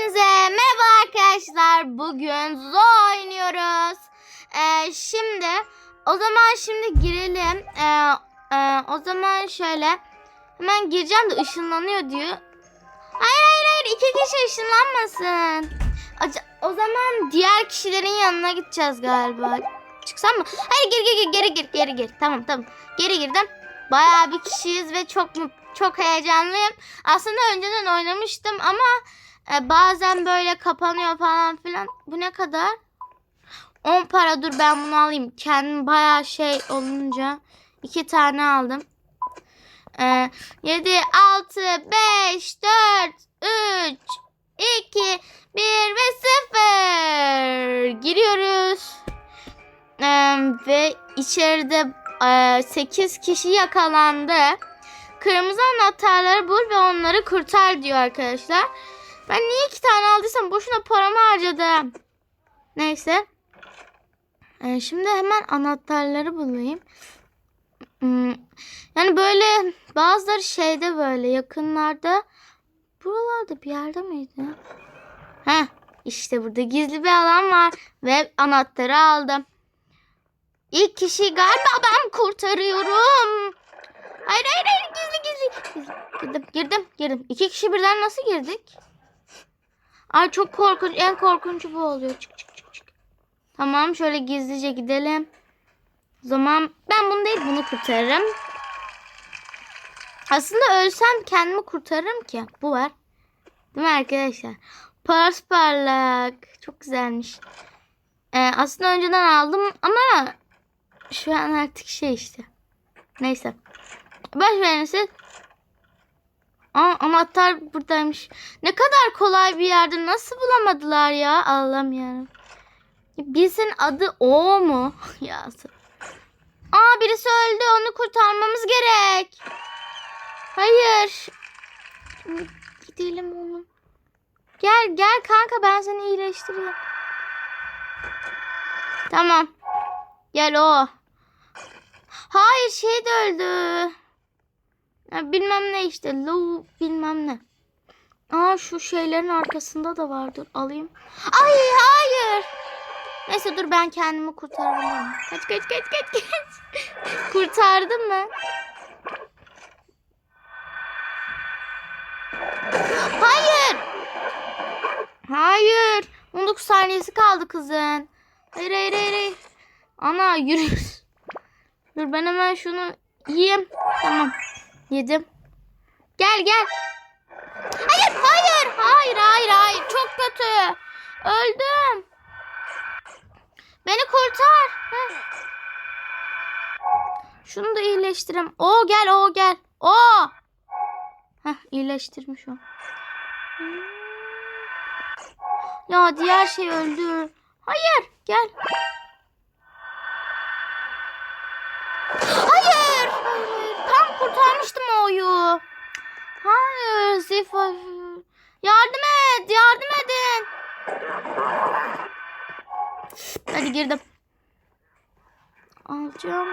Hepinize merhaba arkadaşlar. Bugün Zo oynuyoruz. Ee, şimdi o zaman şimdi girelim. Ee, e, o zaman şöyle hemen gireceğim de ışınlanıyor diyor. Hayır hayır hayır iki kişi ışınlanmasın. O zaman diğer kişilerin yanına gideceğiz galiba. Çıksam mı? Hayır gir gir gir geri gir geri gir. Tamam tamam. Geri girdim. Bayağı bir kişiyiz ve çok çok heyecanlıyım. Aslında önceden oynamıştım ama e, bazen böyle kapanıyor falan filan. Bu ne kadar? 10 para dur ben bunu alayım. Kendim bayağı şey olunca iki tane aldım. E, 7, 6, 5, 4, 3, 2, 1 ve 0. Giriyoruz. E, ve içeride 8 kişi yakalandı. Kırmızı anahtarları bul ve onları kurtar diyor arkadaşlar. Ben niye iki tane aldıysam boşuna paramı harcadım. Neyse. Ee, şimdi hemen anahtarları bulayım. Hmm, Yani böyle bazıları şeyde böyle yakınlarda. Buralarda bir yerde miydi? Heh işte burada gizli bir alan var. Ve anahtarı aldım. İlk kişiyi galiba ben kurtarıyorum. Hayır hayır hayır gizli gizli. gizli. Girdim girdim girdim. İki kişi birden nasıl girdik? Ay çok korkunç. En korkuncu bu oluyor. Çık çık çık çık. Tamam şöyle gizlice gidelim. O zaman ben bunu değil bunu kurtarırım. Aslında ölsem kendimi kurtarırım ki. Bu var. Değil mi arkadaşlar? Pars parlak. Çok güzelmiş. Ee, aslında önceden aldım ama şu an artık şey işte. Neyse. Baş verin. Aa, anahtar buradaymış. Ne kadar kolay bir yerde nasıl bulamadılar ya? Allah'ım yarabbim. Birisinin adı O mu? ya. Aa birisi öldü. Onu kurtarmamız gerek. Hayır. Şimdi Gidelim oğlum. Gel gel kanka ben seni iyileştireyim. Tamam. Gel o. Hayır şey de öldü. Ya bilmem ne işte. Low bilmem ne. Aa şu şeylerin arkasında da vardır. Alayım. Ay hayır. Neyse dur ben kendimi kurtarırım. Kaç kaç kaç kaç kaç. Kurtardım mı? Hayır. Hayır. 19 saniyesi kaldı kızın. Hayır hayır hayır. hayır. Ana yürü. Dur ben hemen şunu yiyeyim. Tamam. Yedim. Gel gel. Hayır hayır hayır hayır hayır çok kötü. Öldüm. Beni kurtar. Şunu da iyileştireyim. O gel o gel. O. Heh iyileştirmiş o. Ya diğer şey öldü. Hayır gel. Kurtarmıştım O'yu. Hayır Zifa. Yardım et. Yardım edin. Hadi girdim. Alacağım.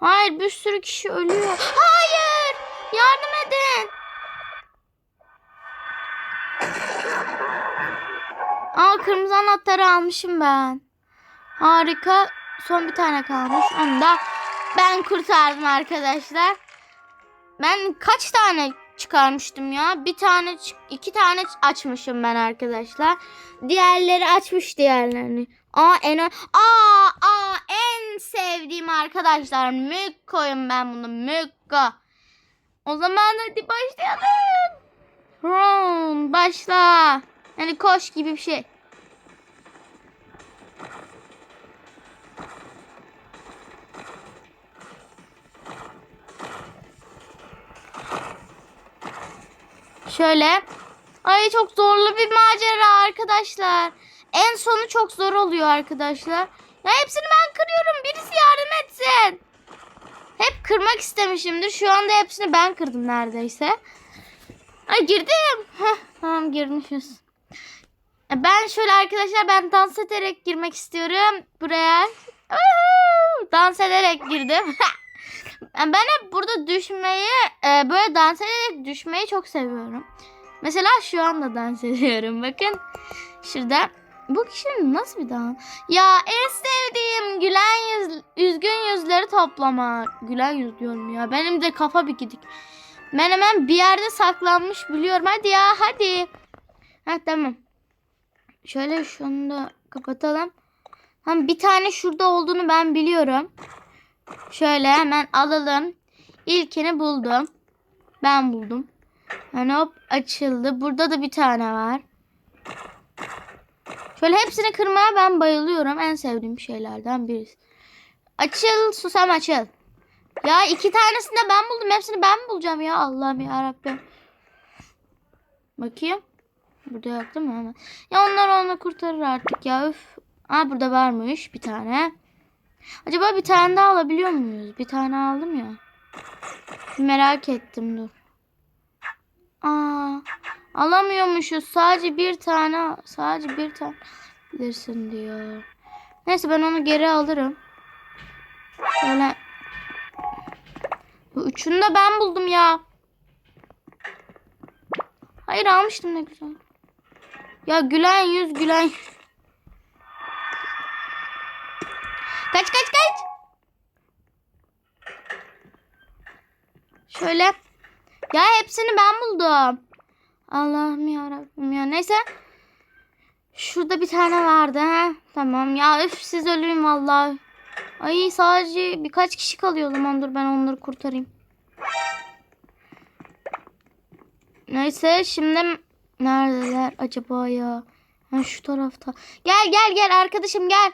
Hayır bir sürü kişi ölüyor. Hayır. Yardım edin. Aa kırmızı anahtarı almışım ben. Harika. Son bir tane kalmış. Onu da ben kurtardım arkadaşlar. Ben kaç tane çıkarmıştım ya? Bir tane, iki tane açmışım ben arkadaşlar. Diğerleri açmış diğerlerini. Aa en aa, aa en sevdiğim arkadaşlar. Mükko'yum ben bunu. Mükko. O zaman hadi başlayalım. Run, başla. Yani koş gibi bir şey. Şöyle. Ay çok zorlu bir macera arkadaşlar. En sonu çok zor oluyor arkadaşlar. Ya hepsini ben kırıyorum. Birisi yardım etsin. Hep kırmak istemişimdir. Şu anda hepsini ben kırdım neredeyse. Ay girdim. Heh, tamam girmişiz. E, Ben şöyle arkadaşlar ben dans ederek girmek istiyorum buraya. Dans ederek girdim. Ben hep burada düşmeyi e, böyle dans ederek düşmeyi çok seviyorum. Mesela şu anda dans ediyorum. Bakın şurada. Bu kişinin nasıl bir dans? Ya en sevdiğim gülen yüz, üzgün yüzleri toplama. Gülen yüz diyorum ya. Benim de kafa bir gidik. Ben hemen bir yerde saklanmış biliyorum. Hadi ya hadi. Ha tamam. Şöyle şunu da kapatalım. Hem bir tane şurada olduğunu ben biliyorum. Şöyle hemen alalım. İlkini buldum. Ben buldum. Yani hop açıldı. Burada da bir tane var. Şöyle hepsini kırmaya ben bayılıyorum. En sevdiğim şeylerden birisi. Açıl susam açıl. Ya iki tanesini de ben buldum. Hepsini ben mi bulacağım ya Allah'ım ya Rabbim. Bakayım. Burada yok değil mi? Hemen. Ya onlar onu kurtarır artık ya. Üf. Aa burada varmış bir tane. Acaba bir tane daha alabiliyor muyuz? Bir tane aldım ya. Merak ettim dur. Aa, alamıyormuşuz. Sadece bir tane, sadece bir tane bilirsin diyor. Neyse ben onu geri alırım. Şöyle. Bu üçünü de ben buldum ya. Hayır almıştım ne güzel. Ya gülen yüz gülen yüz. Kaç kaç kaç. Şöyle. Ya hepsini ben buldum. Allah'ım ya Rabbim ya. Neyse. Şurada bir tane vardı. ha. Tamam ya üf siz ölürüm vallahi. Ay sadece birkaç kişi kalıyor o zaman dur ben onları kurtarayım. Neyse şimdi neredeler acaba ya? Ha şu tarafta. Gel gel gel arkadaşım gel.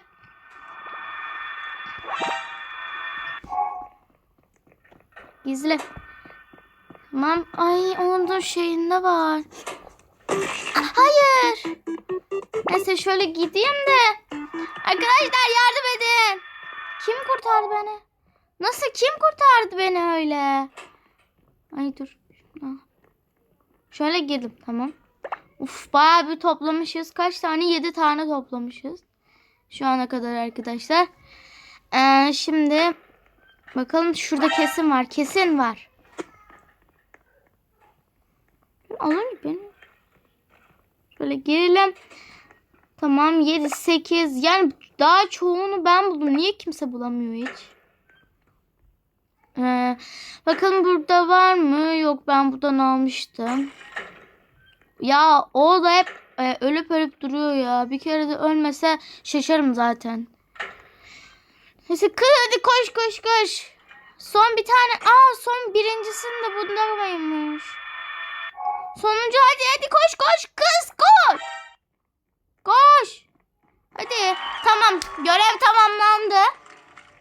Gizli. Tamam. Ay onun da şeyinde var. Hayır. Neyse şöyle gideyim de. Arkadaşlar yardım edin. Kim kurtardı beni? Nasıl kim kurtardı beni öyle? Ay dur. Şöyle girdim tamam. Uf bayağı bir toplamışız. Kaç tane? 7 tane toplamışız. Şu ana kadar arkadaşlar. Ee, şimdi bakalım şurada kesin var. Kesin var. Alır beni. Şöyle girelim. Tamam 7 8 yani daha çoğunu ben buldum. Niye kimse bulamıyor hiç? Ee, bakalım burada var mı? Yok ben buradan almıştım. Ya o da hep e, ölüp ölüp duruyor ya. Bir kere de ölmese şaşarım zaten. Neyse kız hadi koş koş koş. Son bir tane. Aa son birincisini de bunda varmış. Sonuncu hadi hadi koş koş kız koş. Koş. Hadi tamam görev tamamlandı.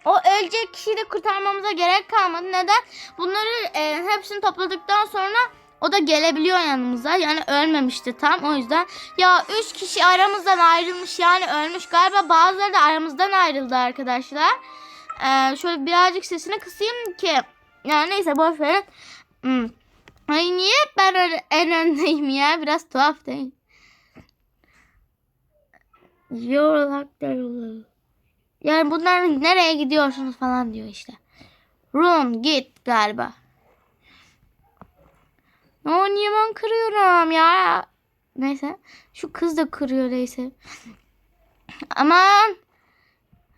O ölecek kişiyi de kurtarmamıza gerek kalmadı. Neden? Bunları e, hepsini topladıktan sonra o da gelebiliyor yanımıza. Yani ölmemişti tam o yüzden. Ya üç kişi aramızdan ayrılmış yani ölmüş. Galiba bazıları da aramızdan ayrıldı arkadaşlar. Ee, şöyle birazcık sesini kısayım ki. Yani neyse boş verin. Hmm. Ay niye ben en öndeyim ya? Biraz tuhaf değil. Yani bunlar nereye gidiyorsunuz falan diyor işte. Run git galiba. O niye ben kırıyorum ya? Neyse. Şu kız da kırıyor neyse. Aman.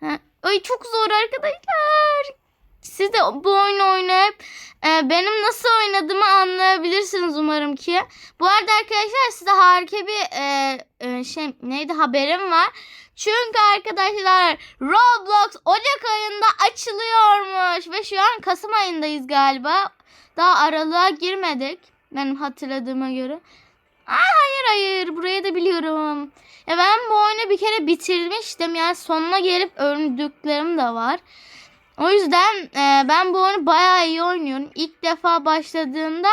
Ha, Ay çok zor arkadaşlar. Siz de bu oyunu oynayıp e, benim nasıl oynadığımı anlayabilirsiniz umarım ki. Bu arada arkadaşlar size harika bir e, e, şey neydi haberim var. Çünkü arkadaşlar Roblox Ocak ayında açılıyormuş ve şu an Kasım ayındayız galiba. Daha aralığa girmedik benim hatırladığıma göre. Aa, hayır hayır burayı da biliyorum. Ya ben bu oyunu bir kere bitirmiştim. Yani sonuna gelip öldüklerim de var. O yüzden e, ben bu oyunu bayağı iyi oynuyorum. İlk defa başladığımda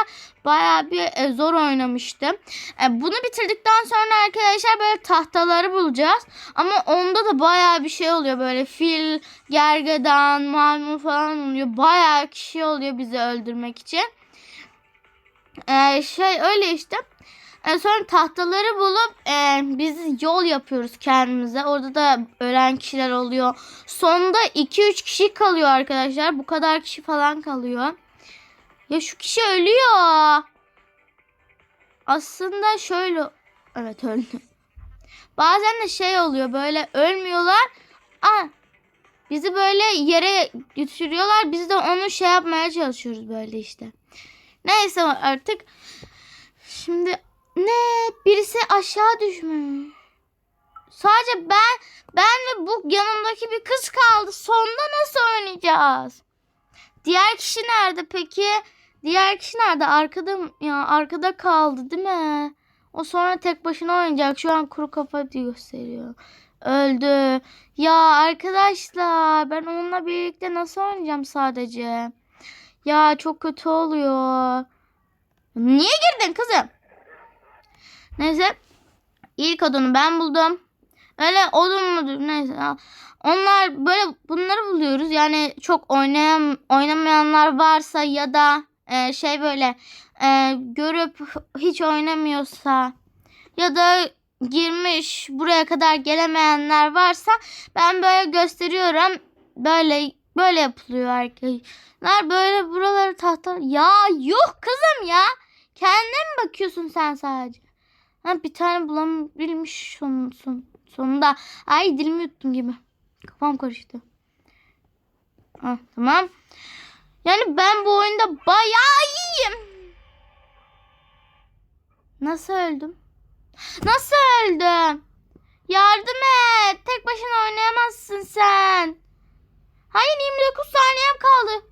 bayağı bir e, zor oynamıştım. E, bunu bitirdikten sonra arkadaşlar böyle tahtaları bulacağız. Ama onda da bayağı bir şey oluyor. Böyle fil, gergedan, maymun falan oluyor. Bayağı kişi oluyor bizi öldürmek için. E, şey öyle işte. E, sonra tahtaları bulup e, biz yol yapıyoruz kendimize. Orada da ölen kişiler oluyor. Sonunda 2-3 kişi kalıyor arkadaşlar. Bu kadar kişi falan kalıyor. Ya şu kişi ölüyor. Aslında şöyle evet öldü. Bazen de şey oluyor böyle ölmüyorlar. Aa, bizi böyle yere götürüyorlar. Biz de onu şey yapmaya çalışıyoruz böyle işte. Neyse artık. Şimdi ne? Birisi aşağı düşmüş. Sadece ben ben ve bu yanımdaki bir kız kaldı. Sonda nasıl oynayacağız? Diğer kişi nerede peki? Diğer kişi nerede? Arkada ya arkada kaldı değil mi? O sonra tek başına oynayacak. Şu an kuru kafa diye gösteriyor. Öldü. Ya arkadaşlar ben onunla birlikte nasıl oynayacağım sadece? Ya çok kötü oluyor. Niye girdin kızım? Neyse. İlk odunu ben buldum. Öyle odun mudur neyse. Onlar böyle bunları buluyoruz. Yani çok oynayam oynamayanlar varsa ya da e, şey böyle e, görüp hiç oynamıyorsa ya da girmiş buraya kadar gelemeyenler varsa ben böyle gösteriyorum. Böyle böyle yapılıyor arkadaşlar. Böyle buraları tahta ya yok kızım ya. Kendine mi bakıyorsun sen sadece? Ha, bir tane bulabilmiş son, son, sonunda. Ay dilimi yuttum gibi. Kafam karıştı. Ha, tamam. Yani ben bu oyunda bayağı iyiyim. Nasıl öldüm? Nasıl öldüm? Yardım et. Tek başına oynayamazsın sen. Hayır 29 saniyem kaldı.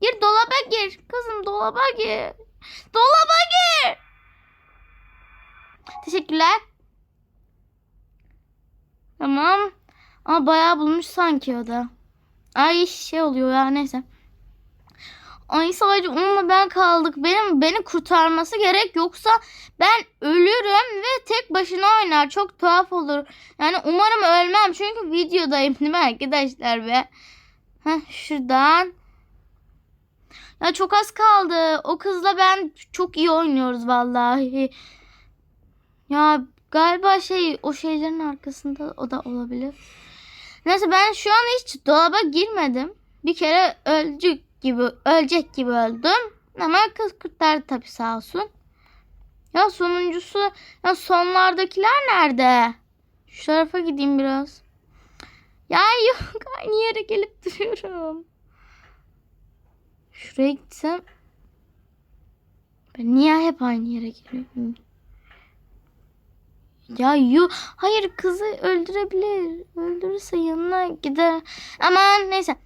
Gir dolaba gir. Kızım dolaba gir. Dolaba gir. Teşekkürler. Tamam. Ama bayağı bulmuş sanki o da. Ay şey oluyor ya neyse. Ay sadece onunla ben kaldık. Benim beni kurtarması gerek yoksa ben ölürüm ve tek başına oynar. Çok tuhaf olur. Yani umarım ölmem çünkü videodayım değil mi arkadaşlar be? Heh, şuradan. Ya çok az kaldı. O kızla ben çok iyi oynuyoruz vallahi. Ya galiba şey o şeylerin arkasında o da olabilir. Neyse ben şu an hiç dolaba girmedim. Bir kere ölecek gibi ölecek gibi öldüm. Ama kız kurtardı tabii sağ olsun. Ya sonuncusu ya sonlardakiler nerede? Şu tarafa gideyim biraz. Ya yok aynı yere gelip duruyorum. Şuraya gitsem. Ben niye hep aynı yere geliyorum? Ya yu hayır kızı öldürebilir. Öldürürse yanına gider. Aman neyse.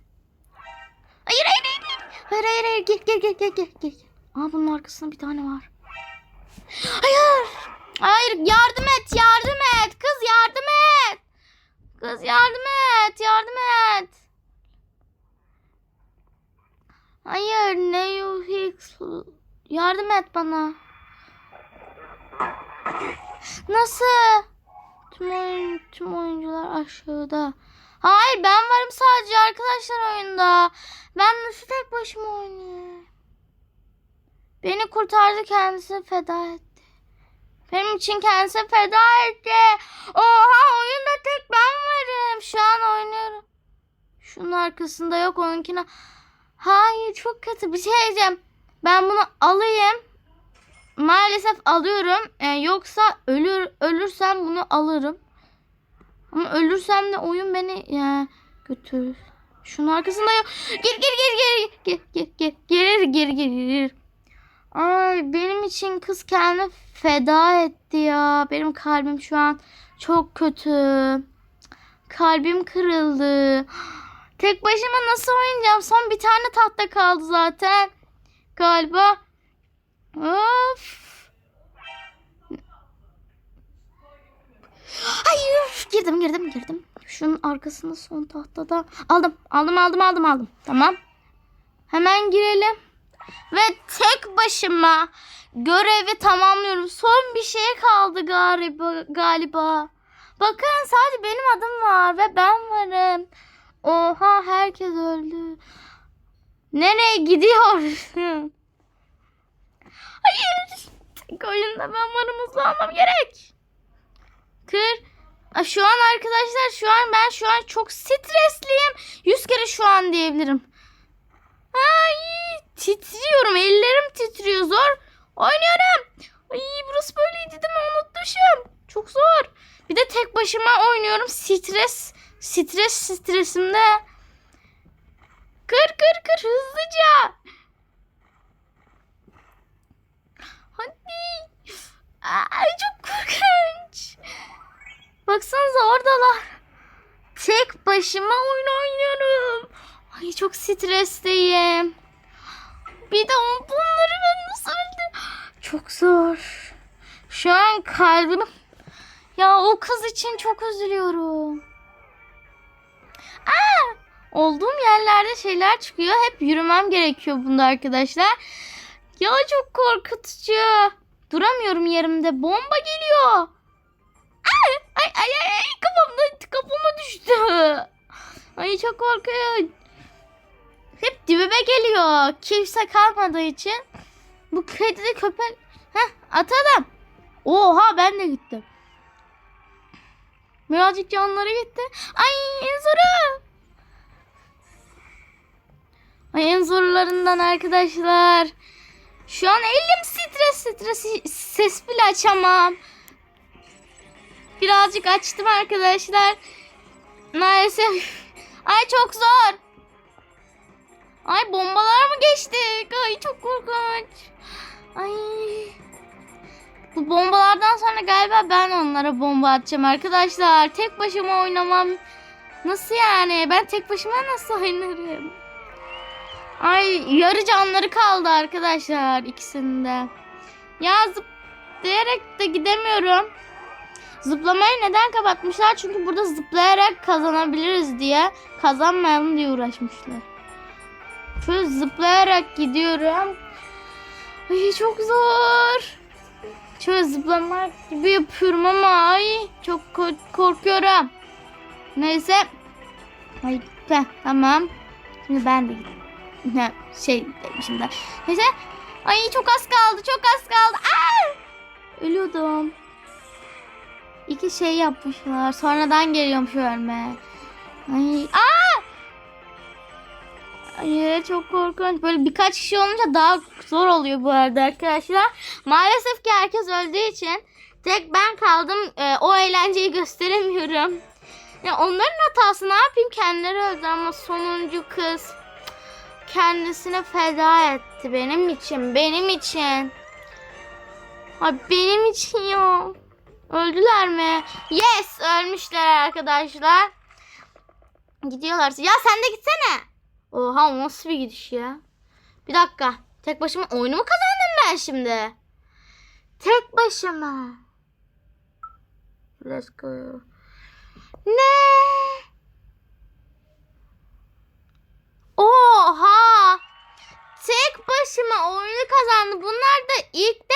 Hayır hayır hayır. Hayır hayır hayır gel gel gel gel gel. gel. Aa bunun arkasında bir tane var. Hayır. Hayır yardım et yardım et. Kız yardım et. Kız yardım et yardım et. Hayır ne you Hicks. Yardım et bana. Nasıl? Tüm, oyun, tüm oyuncular aşağıda. Hayır ben varım sadece arkadaşlar oyunda. Ben nasıl tek başıma oynuyorum? Beni kurtardı kendisi feda etti. Benim için kendisi feda etti. Oha oyunda tek ben varım. Şu an oynuyorum. Şunun arkasında yok onunkine. Hayır çok kötü bir şey diyeceğim. Ben bunu alayım. Maalesef alıyorum. Ee, yoksa ölür ölürsem bunu alırım. Ama ölürsem de oyun beni ya, götürür. Şunun arkasında yok. Gir gir gir gir gir gir gir gir gir gir gir. Ay benim için kız kendini feda etti ya. Benim kalbim şu an çok kötü. Kalbim kırıldı. Tek başıma nasıl oynayacağım? Son bir tane tahta kaldı zaten. Galiba. Of. Hayır. Girdim girdim girdim. Şunun arkasında son tahtada. Aldım aldım aldım aldım aldım. Tamam. Hemen girelim. Ve tek başıma görevi tamamlıyorum. Son bir şey kaldı galiba. galiba. Bakın sadece benim adım var ve ben varım. Oha herkes öldü. Nereye gidiyorsun? Hayır. Oyunda ben varım hızlı olmam gerek. Kır. Şu an arkadaşlar şu an ben şu an çok stresliyim. Yüz kere şu an diyebilirim. Ay titriyorum. Ellerim titriyor zor. Oynuyorum. Ay burası böyleydi değil mi? Unutmuşum. Çok zor. Bir de tek başıma oynuyorum. Stres, stres stresimde. Kır kır kır hızlıca. Hadi. Ay çok korkunç. Baksanıza oradalar. Tek başıma oyun oynuyorum. Ay çok stresteyim. Bir de bunları ben nasıl öldüm? Çok zor. Şu an kalbim... Ya o kız için çok üzülüyorum. Aa! Olduğum yerlerde şeyler çıkıyor. Hep yürümem gerekiyor bunda arkadaşlar. Ya çok korkutucu. Duramıyorum yerimde. Bomba geliyor. Ay ay ay kafamda kafama düştü. Ay çok korkuyorum. Hep dibime geliyor. Kimse kalmadığı için. Bu kedi de köpek. Heh atalım. Oha ben de gittim. Birazcık canları gitti. Ay en zoru. Ay en zorlarından arkadaşlar. Şu an elim stres stres ses bile açamam. Birazcık açtım arkadaşlar. Maalesef. Ay çok zor. Ay bombalar mı geçtik? Ay çok korkunç. Ay. Bu bombalardan sonra galiba ben onlara bomba atacağım arkadaşlar. Tek başıma oynamam. Nasıl yani? Ben tek başıma nasıl oynarım? Ay yarı canları kaldı arkadaşlar ikisinde. Ya zıplayarak da gidemiyorum. Zıplamayı neden kapatmışlar? Çünkü burada zıplayarak kazanabiliriz diye. Kazanmayalım diye uğraşmışlar. Şöyle zıplayarak gidiyorum. Ay çok zor. Şöyle zıplamak gibi yapıyorum ama ay çok ko- korkuyorum. Neyse. Ay heh, tamam. Şimdi ben de gideyim. Şey demişim de. Neyse. Ay çok az kaldı. Çok az kaldı. Aa! Ölüyordum. İki şey yapmışlar. Sonradan geliyormuş ölme. Ay. Aa! Ay çok korkunç. Böyle birkaç kişi olunca daha zor oluyor bu arada arkadaşlar. Maalesef ki herkes öldüğü için tek ben kaldım. Ee, o eğlenceyi gösteremiyorum. Ya onların hatası ne yapayım? Kendileri öldü ama sonuncu kız kendisini feda etti benim için. Benim için. Ay benim için ya. Öldüler mi? Yes ölmüşler arkadaşlar. Gidiyorlar. Ya sen de gitsene. Oha nasıl bir gidiş ya. Bir dakika. Tek başıma oyunu mu kazandım ben şimdi? Tek başıma. Let's go. Ne? Oha! Tek başıma oyunu kazandı. Bunlar da ilk de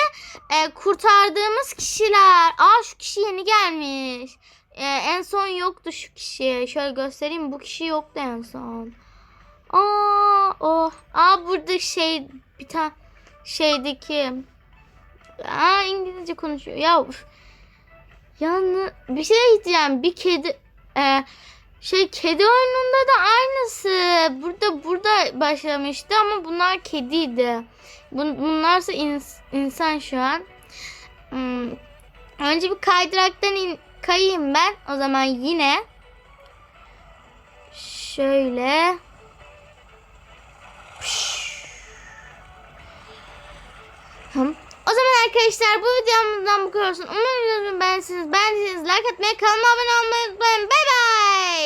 e, kurtardığımız kişiler. Aa şu kişi yeni gelmiş. E, en son yoktu şu kişi. Şöyle göstereyim. Bu kişi yoktu en son. Aa, oh. Aa burada şey bir tane şeydeki Aa İngilizce konuşuyor. Ya. Yani bir şey diyeceğim. Bir kedi e, şey kedi oyununda da aynısı. Burada burada başlamıştı ama bunlar kediydi. Bun, bunlarsa ins- insan şu an. Hmm. Önce bir kaydıraktan in- kayayım ben. O zaman yine şöyle. O zaman arkadaşlar bu videomuzdan bu kadar olsun. Umarım videomu beğendiyseniz beğendiyseniz like atmayı, kanalıma abone olmayı unutmayın. Bay bay.